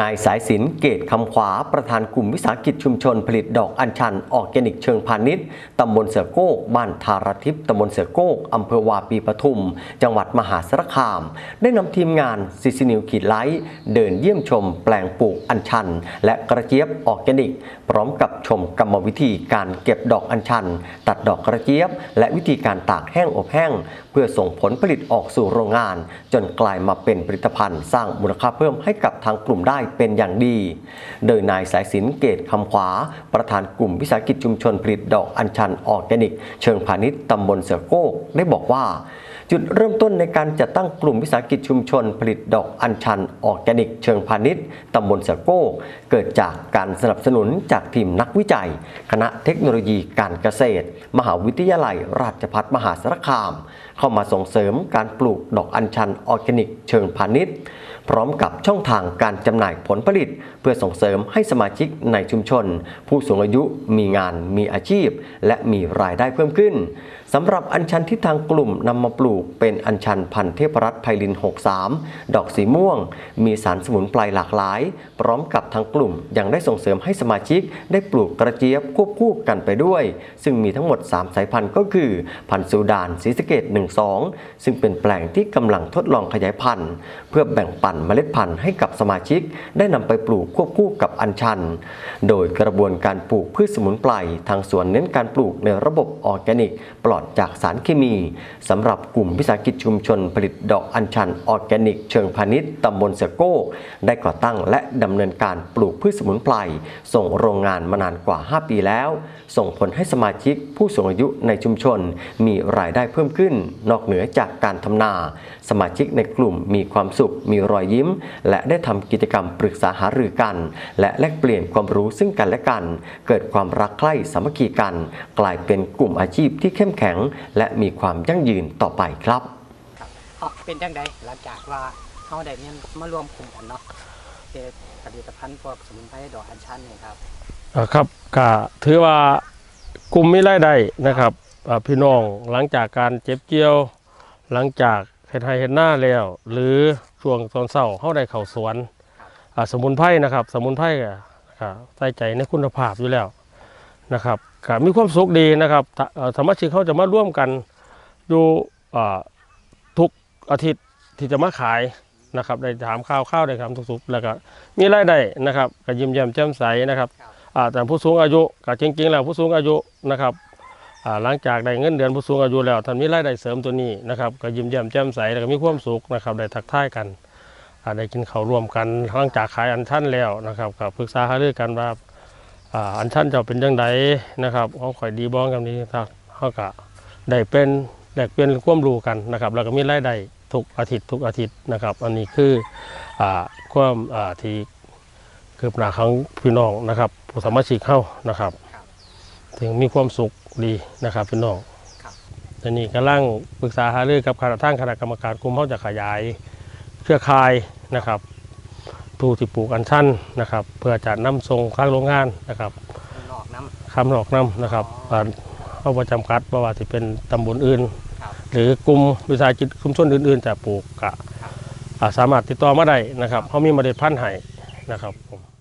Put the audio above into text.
นายสายสินเกตคำขวาประธานกลุ่มวิสาหกิจชุมชนผลิตดอกอัญชันออร์แกนิกเชิงพาณิชย์ตำบลเสือโก้กบ้านทารทิพย์ตำบลเสือโก้กอำเภอวาปีปทุม จังหวัดมหาสารคาม ได้นำทีมงานซิซินิวขีดไลท์เดินเยี่ยมชมแปลงปลูกอัญชัน และกระเจี๊ยบออร์แกนิก พร้อมกับชมกรรมวิธีการเก็บดอกอัญชัน ตัดดอกกระเจี๊ยบ และวิธีการตากแห้งอบแห้ง เพื่อส่งผลผลิตออกสู่โรงงาน จนกลายมาเป็นผลิตภัณฑ์สร้างมูลค่าเพิ่มให้กับทางกลุ่มได้ได้เป็นอย่างดี โดยนายสายสินเกตคำขวา ประธานกลุ่มวิสาหกิจชุมชนผลิตดอกอัญชันออร์แกนิก เชิงพาณิชย์ตำบลเสือโกกได้บอกว่า จุดเริ่มต้นในการจัดตั้งกลุ่มวิสาหกิจชุมชน ผลิตดอกอัญชันออร์แกนิก เชิงพาณิชย์ตำบลเสือโก้เกิดจากการสนับสนุนจากทีมนักวิจัย คณะเทคโนโลยีการเกษตร มหาวิทยาลัย ราชภัฏมหาสารคาม เข้ามาส่งเสริมการปลูกดอกอัญชันออร์แกนิก เชิงพาณิชย์พร้อมกับช่องทางการจำหน่ายผลผลิต เพื่อส่งเสริมให้สมาชิกในชุมชน ผู้สูงอายุมีงานมีอาชีพ และมีรายได้เพิ่มขึ้น สำหรับอัญชันที่ทางกลุ่มนำมาปลูกเป็นอัญชันพันธุ์เทพรัตน์ไพลิน 63 ดอกสีม่วง มีสารสมุนไพรหลากหลาย พร้อมกับทางกลุ่มยังได้ส่งเสริมให้สมาชิกได้ปลูกกระเจี๊ยบควบคู่กันไปด้วย ซึ่งมีทั้งหมด 3 สายพันธุ์ก็คือ พันธุ์ซูดานศรีสเกด12 ซึ่งเป็นแปลงที่กำลังทดลองขยายพันธุ์ เพื่อแบ่งปันเมล็ดพันธุ์ให้กับสมาชิก ได้นำไปปลูกควบคู่กับอัญชัน โดยกระบวนการปลูกพืชสมุนไพรทางสวนเน้นการปลูกในระบบออร์แกนิก ปลอดจากสารเคมีสำหรับกลุ่มวิสาหกิจชุมชนผลิตดอกอัญชันออร์แกนิก เชิงพาณิชย์ตำบลเสอโก้ได้ก่อตั้งและดำเนินการปลูกพืชสมุนไพรส่งโรงงานมานานกว่า 5 ปีแล้ว ส่งผลให้สมาชิกผู้สูงอายุในชุมชน มีรายได้เพิ่มขึ้น นอกเหนือจากการทำนา สมาชิกในกลุ่มมีความสุข มีรอยยิ้ม และได้ทำกิจกรรมปรึกษาหารือกัน และแลกเปลี่ยนความรู้ซึ่งกันและกัน เกิดความรักใคร่สามัคคีกัน กลายเป็นกลุ่มอาชีพที่เข้มแข็งและมีความยั่งยืนต่อไปครับครับเอาเป็นจังใดหลังจากว่าเขาได้เนี่ยมารวมกลุ่มกันเนาะเฮ็ดผลิตภัณฑ์พวกสมุนไพรดอกอัญชันเนี่ยครับอ่าครับก็ถือว่ากลุ่มมีรายได้นะครับอ่าพี่น้องหลังจากการเจ็บเกี่ยว หลังจากเฮ็ดไร่เฮ็ดหน้าแล้ว หรือช่วงตอนเช้าเฮาได้เข้าสวนอ่าสมุนไพรนะครับ สมุนไพรก็ก็ใส่ใจในคุณภาพอยู่แล้วนะครับ ก็มีความสุขดีนะครับถ้าเอ่อสมาชิกเขาจะมาร่วมกันอยู่อ่าทุกอาทิตย์ที่จะมาขายนะครับได้ถามข่าวข้าวได้คำทุกๆแล้วก็มีรายได้นะครับก็ยิ้มแย้มแจ่มใสนะครับอ่าแต่ผู้สูงอายุก็จริงๆแล้วผู้สูงอายุนะครับอ่าหลังจากได้เงินเดือนผู้สูงอายุแล้วท่านมีรายได้เสริมตัวนี้นะครับก็ยิ้มแย้มแจ่มใสแล้วก็มีความสุขนะครับได้ทักทายกันอ่าได้กินข้าวร่วมกันหลังจากขายอันชันแล้วนะครับก็ปรึกษาหารือกันว่า อ่าอันชันจะเป็นยังไงนะครับเขาข่อยดีบ้องกันนี้ครับเขาก็ได้เป็นแลกเปลี่ยนความรู้กันนะครับแล้วก็มีรายได้ทุกอาทิตย์ทุกอาทิตย์นะครับ อันนี้คืออ่าความอ่าที่คืบหน้าของพี่น้องนะครับ ผู้สามาชิกเข้านะครับครับ ถึงมีความสุขดีนะครับพี่น้องครับทีนี้กำลังปรึกษาหารือกับคณะทางคณะกรรมการกลุ่มเขาจะขยายเครือข่ายนะครับ ผู้ที่ปลูกอัญชันนะครับ เพื่อจะนำส่งข้างโรงงานนะครับนอกน้คำหลอกน้ำนะครับอ่าเขาประจำกัดว่าว่าจะเป็นตำบลอื่นำครับหรือกลุ่มวิสาหกิจชุมชนอื่น ๆ จะปลูกกะอ่าสามารถติดต่อมาได้นะครับเขามีเมล็ดพันธุ์ให้นะครับผม